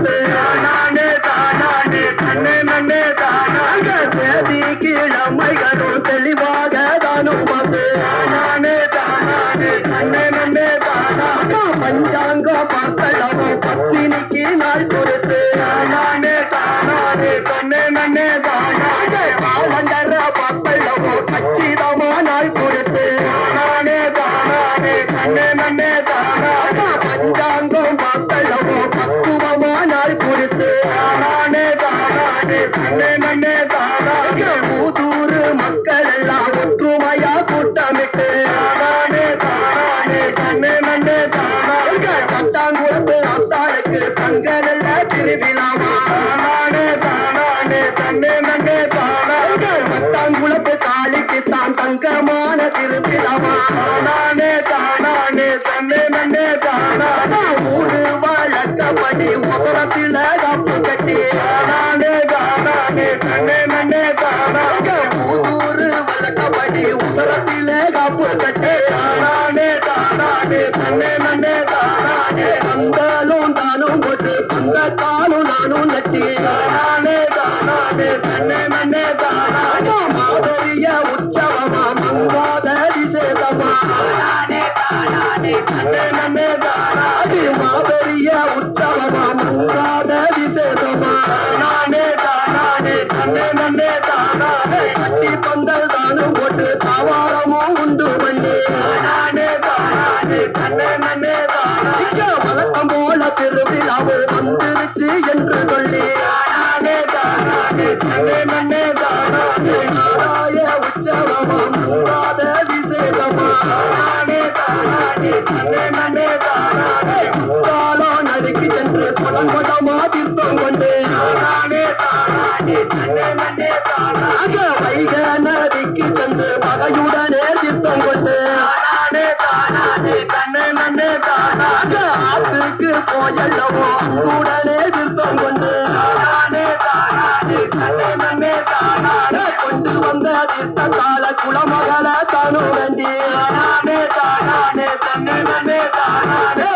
தானாண்டு ஆனாண்டு தானாண்டு கண்ணே மண்ணே தானாக தேதி தெளிவாக பஞ்சாங்க பார்த்து கண்ணே கண்ணே மண்ணே தானாக பத்தாங்குழம்பு அத்தாளுக்கு பங்கதல்ல திருவிழாமா தானானே தானானே. கண்ணே மண்ணே தானாக பத்தாங்குழம்பு காளிக்கு தான் தங்கமான திருவிழாமா தானானே. தானானே. கண்ணே மண்ணே தானாக ஊரு வழக்கப்படி உரத்தில் கப்பு கட்டி தானானே తానే తన్నే నన్నే తానే అందాలు నాను కొట్టి అందకాలు నాను నచ్చి తానే తానే తన్నే నన్నే తానే మాధవీయ திருவிழாவோ வந்துருச்சு என்று சொல்லி ஆராய உற்சவமாம் விசேஷமா? வல்லவோ? உடனே விருத்தம் கொண்டு தானே தானே தன்னை மண்ணே தானே கொண்டு வந்த தீர்த்த கால குலமகள தானு வந்தி தானே தானே தன்னை மண்ணே தானே